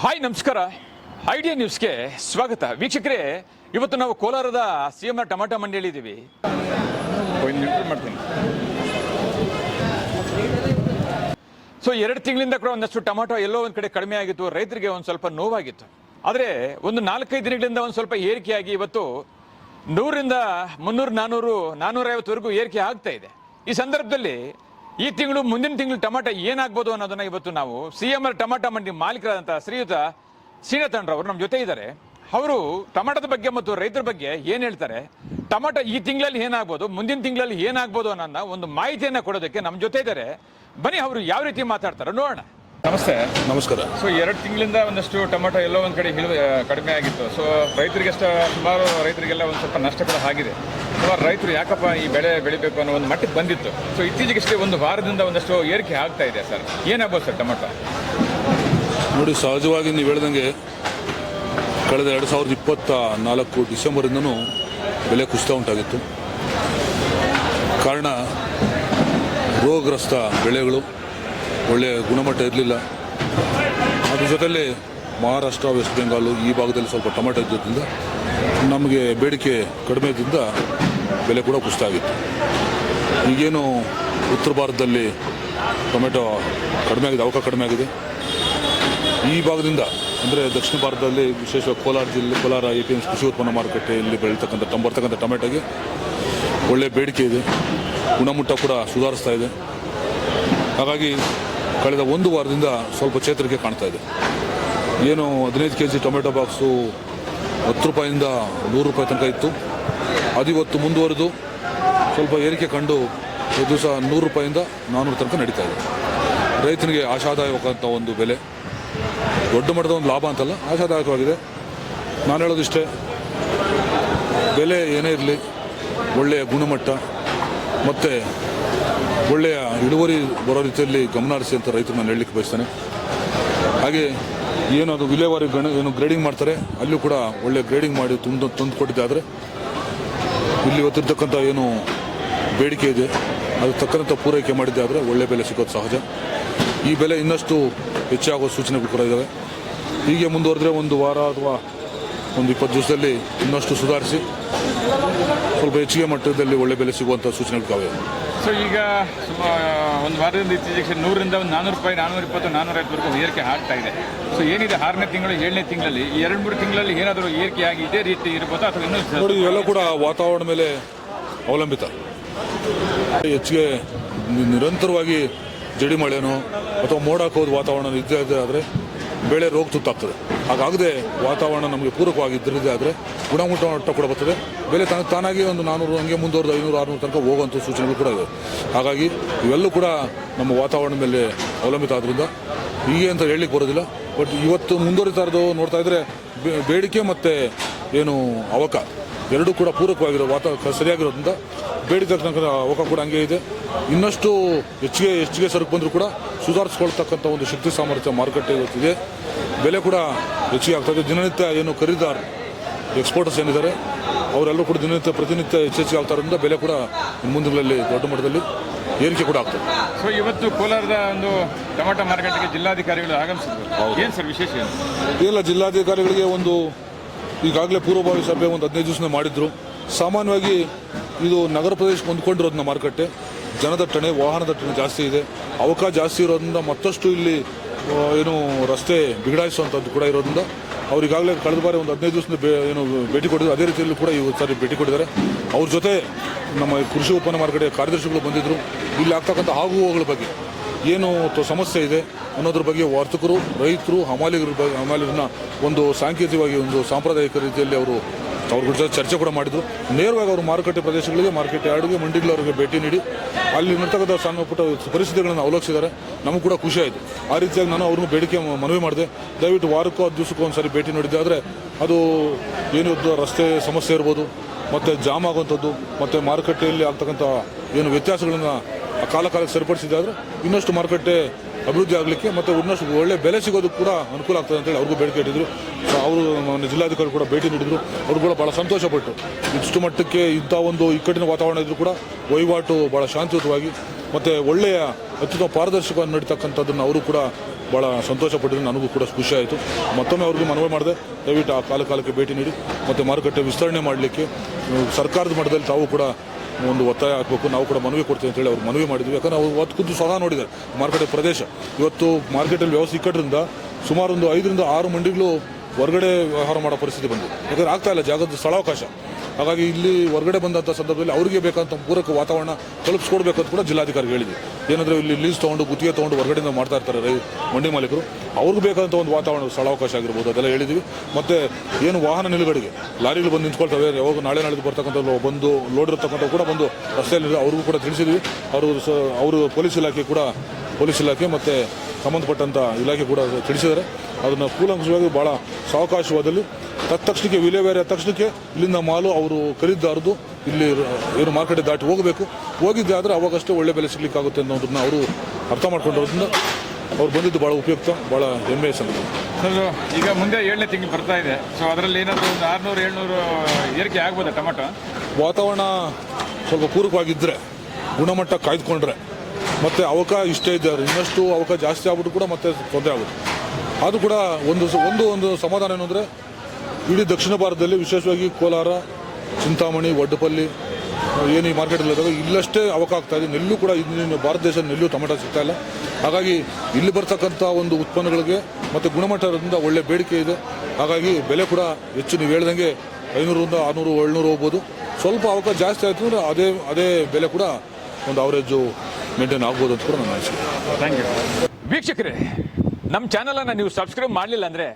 Hi ನಮಸ್ಕಾರ. Idea ನ್ಯೂಸ್ಗೆ ಸ್ವಾಗತ. ವೀಕ್ಷಕರೇ ಇವತ್ತು ನಾವು ಕೋಲಾರದ ಸಿ ಎಂ ಟೊಮಾಟೊ ಮಂಡಿ ಹೇಳಿದ್ದೀವಿ ಮಾಡ್ತೀನಿ. ಸೊ ಎರಡು ತಿಂಗಳಿಂದ ಕೂಡ ಒಂದಷ್ಟು ಟೊಮಾಟೊ ಎಲ್ಲೋ ಒಂದು ಕಡೆ ಕಡಿಮೆ ಆಗಿತ್ತು. ರೈತರಿಗೆ ಒಂದು ಸ್ವಲ್ಪ ನೋವಾಗಿತ್ತು. ಆದರೆ ಒಂದು ನಾಲ್ಕೈದು ದಿನಗಳಿಂದ ಒಂದು ಸ್ವಲ್ಪ ಏರಿಕೆಯಾಗಿ ಇವತ್ತು ನೂರಿಂದ ಮುನ್ನೂರು ನಾನ್ನೂರು ನಾನ್ನೂರೈವತ್ತುವರೆಗೂ ಏರಿಕೆ ಆಗ್ತಾ ಇದೆ. ಈ ಸಂದರ್ಭದಲ್ಲಿ ಈ ತಿಂಗಳು ಮುಂದಿನ ತಿಂಗಳು ಟೊಮಾಟೊ ಏನಾಗ್ಬೋದು ಅನ್ನೋದನ್ನ ಇವತ್ತು ನಾವು ಸಿ ಎಂ ಆರ್ ಟೊಮಾಟೊ ಮಂಡಿ ಮಾಲೀಕರಾದಂಥ ಶ್ರೀಯುತ ಅವರು ನಮ್ಮ ಜೊತೆ ಇದ್ದಾರೆ. ಅವರು ಟೊಮಾಟೋದ ಬಗ್ಗೆ ಮತ್ತು ರೈತರ ಬಗ್ಗೆ ಏನು ಹೇಳ್ತಾರೆ? ಟೊಮಾಟೊ ಈ ತಿಂಗಳಲ್ಲಿ ಏನಾಗ್ಬೋದು, ಮುಂದಿನ ತಿಂಗಳಲ್ಲಿ ಏನಾಗ್ಬೋದು ಅನ್ನೋದನ್ನ ಒಂದು ಮಾಹಿತಿಯನ್ನು ಕೊಡೋದಕ್ಕೆ ನಮ್ಮ ಜೊತೆ ಇದ್ದಾರೆ. ಬನ್ನಿ, ಅವರು ಯಾವ ರೀತಿ ಮಾತಾಡ್ತಾರೆ ನೋಡೋಣ. ನಮಸ್ತೆ. ನಮಸ್ಕಾರ. ಸೊ ಎರಡು ತಿಂಗಳಿಂದ ಒಂದಷ್ಟು ಟೊಮೆಟೊ ಎಲ್ಲೋ ಒಂದು ಕಡೆ ಇಳುವ ಕಡಿಮೆ ಆಗಿತ್ತು. ಸೊ ರೈತರಿಗೆ ಅಷ್ಟು ಸುಮಾರು ರೈತರಿಗೆಲ್ಲ ಒಂದು ಸ್ವಲ್ಪ ನಷ್ಟ ಕೂಡ ಆಗಿದೆ. ಸುಮಾರು ರೈತರು ಯಾಕಪ್ಪ ಈ ಬೆಳೆ ಬೆಳಿಬೇಕು ಅನ್ನೋ ಒಂದು ಮಟ್ಟಕ್ಕೆ ಬಂದಿತ್ತು. ಸೊ ಇತ್ತೀಚೆಗಷ್ಟೇ ಒಂದು ವಾರದಿಂದ ಒಂದಷ್ಟು ಏರಿಕೆ ಆಗ್ತಾ ಇದೆ ಸರ್. ಏನಾಗ್ಬೋದು ಸರ್ ಟೊಮೆಟೊ? ನೋಡಿ ಸಹಜವಾಗಿ ನೀವು ಹೇಳ್ದಂಗೆ ಕಳೆದ ಎರಡು ಸಾವಿರದ ಇಪ್ಪತ್ತ ನಾಲ್ಕು ಡಿಸೆಂಬರಿಂದನೂ ಬೆಲೆ ಕುಸಿತ ಉಂಟಾಗಿತ್ತು. ಕಾರಣ ರೋಗಗ್ರಸ್ತ ಬೆಳೆಗಳು ಒಳ್ಳೆಯ ಗುಣಮಟ್ಟ ಇರಲಿಲ್ಲ. ಅದ್ರ ಜೊತೆಯಲ್ಲಿ ಮಹಾರಾಷ್ಟ್ರ ವೆಸ್ಟ್ ಬೆಂಗಾಲು ಈ ಭಾಗದಲ್ಲಿ ಸ್ವಲ್ಪ ಟೊಮೆಟೊ ಇದ್ದಿದ್ದರಿಂದ ನಮಗೆ ಬೇಡಿಕೆ ಕಡಿಮೆ ಇದ್ದಿಂದ ಬೆಲೆ ಕೂಡ ಕುಸಿತ ಆಗಿತ್ತು ಈಗೇನು ಉತ್ತರ ಭಾರತದಲ್ಲಿ ಟೊಮೆಟೊ ಕಡಿಮೆ ಆಗಿದೆ ಅವಕಾಶ ಕಡಿಮೆ ಆಗಿದೆ. ಈ ಭಾಗದಿಂದ, ಅಂದರೆ ದಕ್ಷಿಣ ಭಾರತದಲ್ಲಿ ವಿಶೇಷವಾಗಿ ಕೋಲಾರ ಜಿಲ್ಲೆ, ಕೋಲಾರ ಎ ಪಿ ಎಂ ಕೃಷಿ ಉತ್ಪನ್ನ ಮಾರುಕಟ್ಟೆಯಲ್ಲಿ ಬೆಳೀತಕ್ಕಂಥ ಟಮ್, ಬರ್ತಕ್ಕಂಥ ಟೊಮೆಟೊಗೆ ಒಳ್ಳೆ ಬೇಡಿಕೆ ಇದೆ. ಗುಣಮಟ್ಟ ಕೂಡ ಸುಧಾರಿಸ್ತಾ ಇದೆ. ಹಾಗಾಗಿ ಕಳೆದ ಒಂದು ವಾರದಿಂದ ಸ್ವಲ್ಪ ಚೇತರಿಕೆ ಕಾಣ್ತಾ ಇದೆ. ಏನು ಹದಿನೈದು ಕೆ ಜಿ ಟೊಮೆಟೊ ಬಾಕ್ಸು ಹತ್ತು ರೂಪಾಯಿಂದ ನೂರು ರೂಪಾಯಿ ತನಕ ಇತ್ತು. ಅದಿವತ್ತು ಮುಂದುವರೆದು ಸ್ವಲ್ಪ ಏರಿಕೆ ಕಂಡು ಒಂದು ದಿವಸ ನೂರು ರೂಪಾಯಿಂದ ನಾನ್ನೂರು ತನಕ ನಡೀತಾ ಇದೆ. ರೈತನಿಗೆ ಆಶಾದಾಯಕವಾದಂಥ ಒಂದು ಬೆಲೆ. ದೊಡ್ಡ ಮಟ್ಟದ ಒಂದು ಲಾಭ ಅಂತಲ್ಲ, ಆಶಾದಾಯಕವಾಗಿದೆ. ನಾನು ಹೇಳೋದಿಷ್ಟೇ ಬೆಲೆ ಏನೇ ಇರಲಿ, ಒಳ್ಳೆಯ ಗುಣಮಟ್ಟ, ಮತ್ತು ಒಳ್ಳೆಯ ಇಳುವರಿ ಬರೋ ರೀತಿಯಲ್ಲಿ ಗಮನ ಹರಿಸಿ ಅಂತ ರೈತರು ನಾನು ಹೇಳಲಿಕ್ಕೆ ಬಯಸ್ತೇನೆ. ಹಾಗೆ ಏನು ಅದು ವಿಲೇವಾರಿ ಏನು ಗ್ರೇಡಿಂಗ್ ಮಾಡ್ತಾರೆ, ಅಲ್ಲೂ ಕೂಡ ಒಳ್ಳೆ ಗ್ರೇಡಿಂಗ್ ಮಾಡಿ ತುಂಬ ತಂದು ಕೊಟ್ಟಿದ್ದಾದರೆ ಇಲ್ಲಿ ಇವತ್ತಿರ್ತಕ್ಕಂಥ ಏನು ಬೇಡಿಕೆ ಇದೆ, ಅದು ತಕ್ಕಂಥ ಪೂರೈಕೆ ಮಾಡಿದ್ದೆ. ಆದರೆ ಒಳ್ಳೆ ಬೆಲೆ ಸಿಗೋದು ಸಹಜ. ಈ ಬೆಲೆ ಇನ್ನಷ್ಟು ಹೆಚ್ಚಾಗೋ ಸೂಚನೆಗಳು ಕೂಡ ಇದ್ದಾವೆ ಹೀಗೆ ಮುಂದುವರೆದ್ರೆ ಒಂದು ವಾರ ಅಥವಾ ಒಂದು ಇಪ್ಪತ್ತು ದಿವಸದಲ್ಲಿ ಇನ್ನಷ್ಟು ಸುಧಾರಿಸಿ ಸ್ವಲ್ಪ ಹೆಚ್ಚಿಗೆ ಮಟ್ಟದಲ್ಲಿ ಒಳ್ಳೆ ಬೆಲೆ ಸಿಗುವಂಥ ಸೂಚನೆಗಳಿದ್ದಾವೆ ಸೊ ಈಗ ಒಂದು ವಾರದಿಂದ ಇತ್ತೀಚೆಗೆ ನೂರರಿಂದ ಒಂದು ನಾನ್ನೂರು ರೂಪಾಯಿ ನಾನ್ನೂರ ಇಪ್ಪತ್ತು ನಾನ್ನೂರೈವತ್ತುವರೆಗೂ ಏರಿಕೆ ಆಗ್ತಾ ಇದೆ. ಸೊ ಏನಿದೆ ಆರನೇ ತಿಂಗಳು ಏಳನೇ ತಿಂಗಳಲ್ಲಿ ಈ ಎರಡು ಮೂರು ತಿಂಗಳಲ್ಲಿ ಏನಾದರೂ ಏರಿಕೆ ಆಗಿ ಇದೇ ರೀತಿ ಇರ್ಬೋದಾ ಅಥವಾ ಇನ್ನೂ ನೋಡಿ ಇವೆಲ್ಲ ಕೂಡ ವಾತಾವರಣ ಮೇಲೆ ಅವಲಂಬಿತ. ಹೆಚ್ಚಿಗೆ ನಿರಂತರವಾಗಿ ಜಡಿ ಮಳೆನೋ ಅಥವಾ ಮೋಡ ಹಾಕೋದು ವಾತಾವರಣ ಇದ್ದೇ ಇದೆ ಆದರೆ ಬೆಳೆ ರೋಗ ತುತ್ತಾಗ್ತದೆ. ಹಾಗಾಗದೆ ವಾತಾವರಣ ನಮಗೆ ಪೂರಕವಾಗಿದ್ದರೆ ಆದರೆ ಗುಣಮಟ್ಟ ಮಟ್ಟ ಕೂಡ ಬರ್ತದೆ. ಬೆಲೆ ತನ್ನ ತಾನಾಗಿ ಒಂದು ನಾನ್ನೂರು ಹಂಗೆ ಮುಂದುವರೆದು ಐನೂರು, ಆರುನೂರು ತನಕ ಹೋಗುವಂಥ ಸೂಚನೆಗಳು ಕೂಡ ಇದೆ ಹಾಗಾಗಿ ಇವೆಲ್ಲೂ ಕೂಡ ನಮ್ಮ ವಾತಾವರಣದ ಮೇಲೆ ಅವಲಂಬಿತ ಆದ್ದರಿಂದ ಹೀಗೆ ಅಂತ ಹೇಳಲಿಕ್ಕೆ ಬರೋದಿಲ್ಲ. ಬಟ್ ಇವತ್ತು ಮುಂದುವರಿತಾ ಇರೋದು ನೋಡ್ತಾ ಇದ್ರೆ ಬೇ- ಬೇಡಿಕೆ ಮತ್ತು ಏನು ಅವಕ ಎರಡೂ ಕೂಡ ಪೂರಕವಾಗಿರೋ ವಾತಾವರಣ ಸರಿಯಾಗಿರೋದ್ರಿಂದ ಬೇಡಿತಕ್ಕಂಥ ಅವಕ ಕೂಡ ಹಂಗೆ ಇದೆ. ಇನ್ನಷ್ಟು ಹೆಚ್ಚಿಗೆ ಹೆಚ್ಚಿಗೆ ಸರಕು ಬಂದರೂ ಕೂಡ ಸುಧಾರಿಸ್ಕೊಳ್ತಕ್ಕಂಥ ಒಂದು ಶಕ್ತಿ ಸಾಮರ್ಥ್ಯ ಮಾರುಕಟ್ಟೆ ಇವತ್ತಿದೆ ಬೆಲೆ ಕೂಡ ಹೆಚ್ಚಿಗೆ ಆಗ್ತದೆ ದಿನನಿತ್ಯ ಏನು ಖರೀದಾರ್ ಎಕ್ಸ್ಪೋರ್ಟರ್ಸ್ ಏನಿದ್ದಾರೆ ಅವರೆಲ್ಲರೂ ಕೂಡ ದಿನನಿತ್ಯ ಪ್ರತಿನಿತ್ಯ ಹೆಚ್ಚೆಚ್ಚಿಗೆ ಆಗ್ತಾರಿಂದ ಬೆಲೆ ಕೂಡ ಮುಂದಿನಲ್ಲಿ ದೊಡ್ಡ ಮಟ್ಟದಲ್ಲಿ ಏರಿಕೆ ಕೂಡ ಆಗ್ತದೆ. ಸೊ ಇವತ್ತು ಕೋಲಾರದ ಒಂದು ಟೊಮೆಟೊ ಮಾರ್ಕೆಟ್ಗೆ ಜಿಲ್ಲಾಧಿಕಾರಿಗಳು ಆಗಮಿಸಿದ್ರು. ಏನು ಸರ್ ವಿಶೇಷ ಇಲ್ಲ ಜಿಲ್ಲಾಧಿಕಾರಿಗಳಿಗೆ ಒಂದು ಈಗಾಗಲೇ ಪೂರ್ವಭಾವಿ ಸಭೆ ಒಂದು ಹದಿನೈದು ದಿವಸ ಮಾಡಿದ್ರು. ಸಾಮಾನ್ಯವಾಗಿ ಇದು ನಗರ ಪ್ರದೇಶಕ್ಕೆ ಹೊಂದ್ಕೊಂಡಿರೋದನ್ನ ಮಾರುಕಟ್ಟೆ. ಜನದಟ್ಟಣೆ ವಾಹನ ದಟ್ಟಣೆ ಜಾಸ್ತಿ ಇದೆ. ಅವಕಾಶ ಜಾಸ್ತಿ ಇರೋದ್ರಿಂದ ಮತ್ತಷ್ಟು ಇಲ್ಲಿ ಏನು ರಸ್ತೆ ಬಿಗಡಾಯಿಸುವಂಥದ್ದು ಕೂಡ ಇರೋದ್ರಿಂದ ಅವರಿಗಾಗಲೇ ಕಳೆದ ಬಾರಿ ಒಂದು ಹದಿನೈದು ದಿವಸದಿಂದ ಬೇ ಏನು ಭೇಟಿ ಕೊಟ್ಟಿದ್ರು ಅದೇ ರೀತಿಯಲ್ಲೂ ಕೂಡ ಈ ಸಾರಿ ಭೇಟಿ ಕೊಟ್ಟಿದ್ದಾರೆ. ಅವ್ರ ಜೊತೆ ನಮ್ಮ ಕೃಷಿ ಉತ್ಪನ್ನ ಮಾರುಕಟ್ಟೆ ಕಾರ್ಯದರ್ಶಿಗಳು ಬಂದಿದ್ದರು ಇಲ್ಲಿ ಆಗ್ತಕ್ಕಂಥ ಆಗುಹೋಗುಗಳ ಬಗ್ಗೆ ಏನು ಸಮಸ್ಯೆ ಇದೆ ಅನ್ನೋದ್ರ ಬಗ್ಗೆ ವರ್ತಕರು, ರೈತರು, ಹಮಾಲಿಗರ ಬಗ್ಗೆ ಹಮಾಲಿಗರನ್ನ ಒಂದು ಸಾಂಕೇತಿಕವಾಗಿ ಒಂದು ಸಾಂಪ್ರದಾಯಿಕ ರೀತಿಯಲ್ಲಿ ಅವರು ಅವ್ರ ಜೊತೆ ಚರ್ಚೆ ಕೂಡ ಮಾಡಿದ್ರು. ನೇರವಾಗಿ ಅವರು ಮಾರುಕಟ್ಟೆ ಪ್ರದೇಶಗಳಿಗೆ, ಮಾರ್ಕೆಟ್ ಯಾರ್ಡ್ಗೆ ಮಂಡಿಗಳವರಿಗೆ ಭೇಟಿ ನೀಡಿ, ಅಲ್ಲಿ ನಿರ್ತಕ್ಕಂಥ ಸಣ್ಣ ಪುಟ್ಟ ಪರಿಸ್ಥಿತಿಗಳನ್ನು ಅವಲೋಕಿಸಿದ್ದಾರೆ ನಮಗೂ ಕೂಡ ಖುಷಿ ಆಯಿತು. ಆ ರೀತಿಯಾಗಿ ನಾನು ಅವ್ರಿಗೂ ಬೇಡಿಕೆ ಮನವಿ ಮಾಡಿದೆ. ದಯವಿಟ್ಟು ವಾರಕ್ಕೋ ಹತ್ತು ದಿವಸಕ್ಕೂ ಒಂದು ಭೇಟಿ ನೀಡಿದ್ದೆ. ಆದರೆ ಅದು ಏನು ರಸ್ತೆ ಸಮಸ್ಯೆ ಇರ್ಬೋದು, ಮತ್ತು ಜಾಮ್ ಆಗುವಂಥದ್ದು, ಮತ್ತು ಮಾರುಕಟ್ಟೆಯಲ್ಲಿ ಆಗ್ತಕ್ಕಂಥ ಏನು ವ್ಯತ್ಯಾಸಗಳನ್ನು ಕಾಲ ಕಾಲಕ್ಕೆ ಸರಿಪಡಿಸಿದ್ದಾದರೆ ಇನ್ನಷ್ಟು ಮಾರುಕಟ್ಟೆ ಅಭಿವೃದ್ಧಿ ಆಗಲಿಕ್ಕೆ ಮತ್ತು ಇನ್ನಷ್ಟು ಒಳ್ಳೆ ಬೆಲೆ ಸಿಗೋದಕ್ಕೆ ಕೂಡ ಅನುಕೂಲ ಆಗ್ತದೆ ಅಂತೇಳಿ ಅವ್ರಿಗೂ ಬೇಡಿಕೆ ಇಟ್ಟಿದ್ರು. ಸೊ ಅವರು ಜಿಲ್ಲಾಧಿಕಾರಿ ಕೂಡ ಭೇಟಿ ನೀಡಿದ್ರು. ಅವರು ಕೂಡ ಭಾಳ ಸಂತೋಷಪಟ್ಟು ಇಷ್ಟು ಮಟ್ಟಕ್ಕೆ ಇಂಥ ಒಂದು ಇಕ್ಕಟ್ಟಿನ ವಾತಾವರಣ ಇದ್ದರೂ ಕೂಡ ವಹಿವಾಟು ಭಾಳ ಶಾಂತಿಯುತವಾಗಿ ಮತ್ತು ಒಳ್ಳೆಯ ಅತ್ಯುತ್ತಮ ಪಾರದರ್ಶಕವಾಗಿ ನಡೀತಕ್ಕಂಥದ್ದನ್ನು ಅವರು ಕೂಡ ಭಾಳ ಸಂತೋಷಪಟ್ಟಿದ್ರು. ನನಗೂ ಕೂಡ ಖುಷಿಯಾಯಿತು ಮತ್ತೊಮ್ಮೆ ಅವ್ರಿಗೆ ಮನವಿ ಮಾಡಿದೆ, ದಯವಿಟ್ಟು ಆ ಕಾಲ ಕಾಲಕ್ಕೆ ಭೇಟಿ ನೀಡಿ, ಮತ್ತು ಮಾರುಕಟ್ಟೆ ವಿಸ್ತರಣೆ ಮಾಡಲಿಕ್ಕೆ, ಸರ್ಕಾರದ ಮಟ್ಟದಲ್ಲಿ ತಾವು ಕೂಡ ಒಂದು ಒತ್ತಾಯ ಹಾಕಬೇಕು, ನಾವು ಕೂಡ ಮನವಿ ಕೊಡ್ತೀವಿ ಅಂತೇಳಿ ಅವ್ರು ಮನವಿ ಮಾಡಿದ್ವಿ. ಯಾಕಂದ್ರೆ ಅವ್ರು ಒತ್ತು ಖುದ್ದು ಸಹ ನೋಡಿದ್ದಾರೆ ಮಾರುಕಟ್ಟೆ ಪ್ರದೇಶ. ಇವತ್ತು ಮಾರ್ಕೆಟಲ್ಲಿ ವ್ಯವಸ್ಥೆ ಇಕ್ಕಟ್ರಿಂದ ಸುಮಾರು ಒಂದು ಐದರಿಂದ ಆರು ಮಂಡಿಗಳು ಹೊರಗಡೆ ವ್ಯವಹಾರ ಮಾಡೋ ಪರಿಸ್ಥಿತಿ ಬಂದಿದೆ. ಯಾಕಂದ್ರೆ ಆಗ್ತಾ ಇಲ್ಲ ಜಾಗದ ಸ್ಥಳಾವಕಾಶ. ಹಾಗಾಗಿ ಇಲ್ಲಿ ಹೊರಗಡೆ ಬಂದಂಥ ಸಂದರ್ಭದಲ್ಲಿ ಅವರಿಗೆ ಬೇಕಂತ ಪೂರಕ ವಾತಾವರಣ ತಲುಪಿಸ್ಕೊಡ್ಬೇಕು ಅಂತ ಕೂಡ ಜಿಲ್ಲಾಧಿಕಾರಿ ಹೇಳಿದ್ವಿ ಏನಂದ್ರೆ ಇಲ್ಲಿ ಲೀಸ್ ತೊಗೊಂಡು, ಗುತ್ತಿಗೆ ತೊಗೊಂಡು ಹೊರಗಡೆಯಿಂದ ಮಾಡ್ತಾ ಇರ್ತಾರೆ ರೈ ಮಂಡಿ ಮಾಲೀಕರು. ಅವ್ರಿಗೆ ಬೇಕಾದಂಥ ಒಂದು ವಾತಾವರಣ ಸ್ಥಳಾವಕಾಶ ಆಗಿರ್ಬೋದು, ಅದೆಲ್ಲ ಹೇಳಿದ್ವಿ. ಮತ್ತು ಏನು ವಾಹನ ನಿಲುಗಡೆಗೆ ಲಾರಿಗಳು ಬಂದು ನಿಂತ್ಕೊಳ್ತವೆ ಯಾವಾಗ ನಾಳೆ ನಾಳೆ ಬರ್ತಕ್ಕಂಥ ಬಂದು ಲೋಡ್ ಇರ್ತಕ್ಕಂಥ ಕೂಡ ಬಂದು ರಸ್ತೆಯಲ್ಲಿ, ಅವ್ರಿಗೂ ಕೂಡ ತಿಳಿಸಿದ್ವಿ. ಅವರು ಅವರು ಪೊಲೀಸ್ ಇಲಾಖೆ ಕೂಡ ಪೊಲೀಸ್ ಇಲಾಖೆ ಮತ್ತು ಸಂಬಂಧಪಟ್ಟಂಥ ಇಲಾಖೆ ಕೂಡ ತಿಳಿಸಿದ್ದಾರೆ. ಅದನ್ನು ಕೂಲಂಕುಷವಾಗಿ ಭಾಳ ಸಾವಕಾಶವಾದಲ್ಲಿ ತಕ್ಷಣಕ್ಕೆ ವಿಲೇವಾರಿ ಆದ ತಕ್ಷಣಕ್ಕೆ ಇಲ್ಲಿಂದ ಮಾಲು ಅವರು ಖರೀದಿದಾರದು ಇಲ್ಲಿ ಏನು ಮಾರ್ಕೆಟ್ ದಾಟಿ ಹೋಗಬೇಕು. ಹೋಗಿದ್ದೆ ಆದರೆ ಅವಾಗಷ್ಟೇ ಒಳ್ಳೆ ಬೆಲೆ ಸಿಗ್ಲಿಕ್ಕಾಗುತ್ತೆ ಅನ್ನೋದನ್ನ ಅವರು ಅರ್ಥ ಮಾಡ್ಕೊಂಡಿರೋದ್ರಿಂದ ಅವ್ರು ಬಂದಿದ್ದು ಭಾಳ ಉಪಯುಕ್ತ ಭಾಳ ಹೆಮ್ಮೆಯ ಸಂಗತಿ. ಸೊ ಈಗ ಮುಂದೆ ಏಳನೇ ತಿಂಗಳು ಬರ್ತಾ ಇದೆ. ಸೊ ಅದರಲ್ಲಿ ಏನಾದರೂ ಒಂದು ಆರುನೂರು ಏಳ್ನೂರು ಏರಿಕೆ ಆಗ್ಬೋದಾ ಟೊಮೆಟೊ? ವಾತಾವರಣ ಸ್ವಲ್ಪ ಪೂರಕವಾಗಿದ್ದರೆ ಗುಣಮಟ್ಟ ಕಾಯ್ದುಕೊಂಡ್ರೆ ಮತ್ತು ಅವಕಾಶ ಇಷ್ಟೇ ಇದ್ದಾರೆ. ಇನ್ನಷ್ಟು ಅವಕಾಶ ಜಾಸ್ತಿ ಆಗ್ಬಿಟ್ಟು ಕೂಡ ಮತ್ತೆ ತೊಂದರೆ ಆಗುತ್ತೆ. ಅದು ಕೂಡ ಒಂದು ಒಂದು ಒಂದು ಸಮಾಧಾನ ಏನು ಅಂದರೆ ಇಡೀ ದಕ್ಷಿಣ ಭಾರತದಲ್ಲಿ ವಿಶೇಷವಾಗಿ ಕೋಲಾರ, ಚಿಂತಾಮಣಿ, ವಡ್ಡಪಲ್ಲಿ, ಏನು ಈ ಮಾರ್ಕೆಟಲ್ಲಿ ಇದ್ದಾವೆ, ಇಲ್ಲಷ್ಟೇ ಅವಕಾಶ ಆಗ್ತಾ ಇದೆ. ನೆಲ್ಲು ಕೂಡ ಇನ್ನು ಭಾರತ ದೇಶದ ನೆಲ್ಲು ಟೊಮೆಟೊ ಸಿಗ್ತಾ ಇಲ್ಲ. ಹಾಗಾಗಿ ಇಲ್ಲಿ ಬರ್ತಕ್ಕಂಥ ಒಂದು ಉತ್ಪನ್ನಗಳಿಗೆ ಮತ್ತು ಗುಣಮಟ್ಟದಿಂದ ಒಳ್ಳೆ ಬೇಡಿಕೆ ಇದೆ. ಹಾಗಾಗಿ ಬೆಲೆ ಕೂಡ ಹೆಚ್ಚು. ನೀವು ಹೇಳ್ದಂಗೆ ಐನೂರಿಂದ ಆರುನೂರು, ಏಳ್ನೂರು ಹೋಗ್ಬೋದು. ಸ್ವಲ್ಪ ಅವಕಾಶ ಜಾಸ್ತಿ ಆಯಿತು ಅಂದರೆ ಅದೇ ಅದೇ ಬೆಲೆ ಕೂಡ ಒಂದು ಅವರೇಜು ಮೇಂಟೈನ್ ಆಗ್ಬೋದು ಅಂತ ಕೂಡ ನನ್ನ ಅನಿಸಿಕೆ ಥ್ಯಾಂಕ್ ಯು ವೀಕ್ಷಕರೇ ನಮ್ಮ ಚಾನಲನ್ನು ನೀವು ಸಬ್ಸ್ಕ್ರೈಬ್ ಮಾಡಲಿಲ್ಲ ಅಂದರೆ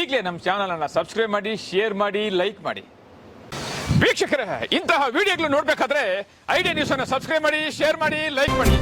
ಈಗಲೇ ನಮ್ಮ ಚಾನಲನ್ನು ಸಬ್ಸ್ಕ್ರೈಬ್ ಮಾಡಿ ಶೇರ್ ಮಾಡಿ ಲೈಕ್ ಮಾಡಿ. ವೀಕ್ಷಕರೇ, ಇಂತಹ ವಿಡಿಯೋಗಳು ನೋಡಬೇಕಾದ್ರೆ ಐಡಿಯಾ ನ್ಯೂಸನ್ನು ಸಬ್ಸ್ಕ್ರೈಬ್ ಮಾಡಿ ಶೇರ್ ಮಾಡಿ ಲೈಕ್ ಮಾಡಿ.